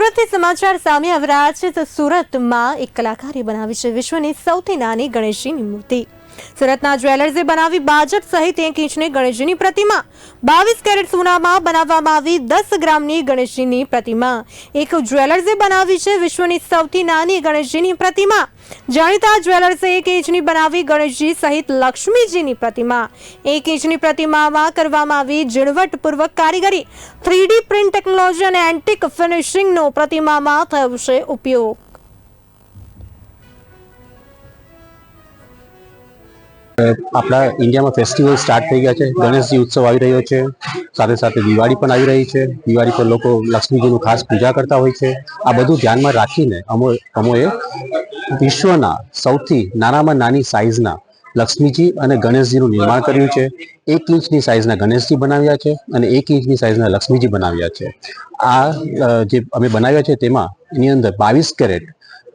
સુરતથી સમાચાર સામે આવી રહ્યા છે તો સુરતમાં એક કલાકારે બનાવી છે વિશ્વની સૌથી નાની ગણેશજીની મૂર્તિ. સુરતના જ્વેલર્સે બનાવી બાજટ સહિત એક ઇંચની ગણેશજીની પ્રતિમા. બાવીસ કેરેટ સોનામાં બનાવવામાં આવી દસ ગ્રામની ગણેશજીની પ્રતિમા. એક જ્વેલર્સે બનાવી છે વિશ્વની સૌથી નાની ગણેશજીની પ્રતિમા. જાણીતા જ્વેલર્સે એક ઇંચની બનાવી ગણેશજી સહિત લક્ષ્મીજીની પ્રતિમા. એક ઇંચની પ્રતિમામાં કરવામાં આવી ઝીણવટપૂર્વક કારીગરી. થ્રીડી પ્રિન્ટ ટેકનોલોજી અને એન્ટિક ફિનિશિંગનો પ્રતિમામાં થયો છે ઉપયોગ. આપણા ઇન્ડિયામાં ફેસ્ટિવલ સ્ટાર્ટ થઈ ગયા છે. ગણેશજી ઉત્સવ આવી રહ્યો છે. સાથે સાથે દિવાળી પણ આવી રહી છે. દિવાળી પર લોકો લક્ષ્મીજીનું ખાસ પૂજા કરતા હોય છે. આ બધું ધ્યાનમાં રાખીને અમો, અમોએ વિશ્વના સૌથી નાનામાં નાની સાઇઝના લક્ષ્મીજી અને ગણેશજીનું નિર્માણ કર્યું છે. એક ઇંચની સાઇઝના ગણેશજી બનાવ્યા છે અને એક ઇંચની સાઇઝના લક્ષ્મીજી બનાવ્યા છે. આ જે અમે બનાવ્યા છે તેમાં એની અંદર બાવીસ કેરેટ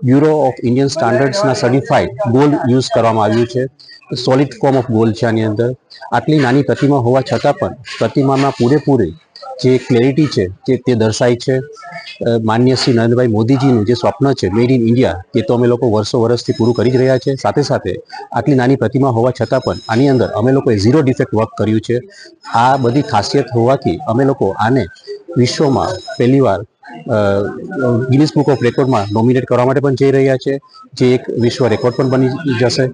બ્યુરો ઓફ ઇન્ડિયન સ્ટાન્ડર્ડ્સના સર્ટિફાઈડ ગોલ્ડ યુઝ કરવામાં આવ્યું છે. સોલિડ ફોર્મ ઓફ ગોલ્ડ છે આની અંદર. આટલી નાની પ્રતિમા હોવા છતાં પણ પ્રતિમામાં પૂરેપૂરી જે ક્લેરિટી છે તે તે દર્શાય છે. માન્ય શ્રી નરેન્દ્રભાઈ મોદીજીનું જે સ્વપ્ન છે મેડ ઇન ઇન્ડિયા તે તો અમે લોકો વર્ષો વર્ષથી પૂરું કરી જ રહ્યા છે. સાથે સાથે આટલી નાની પ્રતિમા હોવા છતાં પણ આની અંદર અમે લોકોએ ઝીરો ડિફેક્ટ વર્ક કર્યું છે. આ બધી ખાસિયત હોવાથી અમે લોકો આને વિશ્વમાં પહેલીવાર ગિનિસ બુક ઓફ રેકોર્ડમાં નોમિનેટ કરવા માટે પણ જઈ રહ્યા છે, જે એક વિશ્વ રેકોર્ડ પણ બની જશે.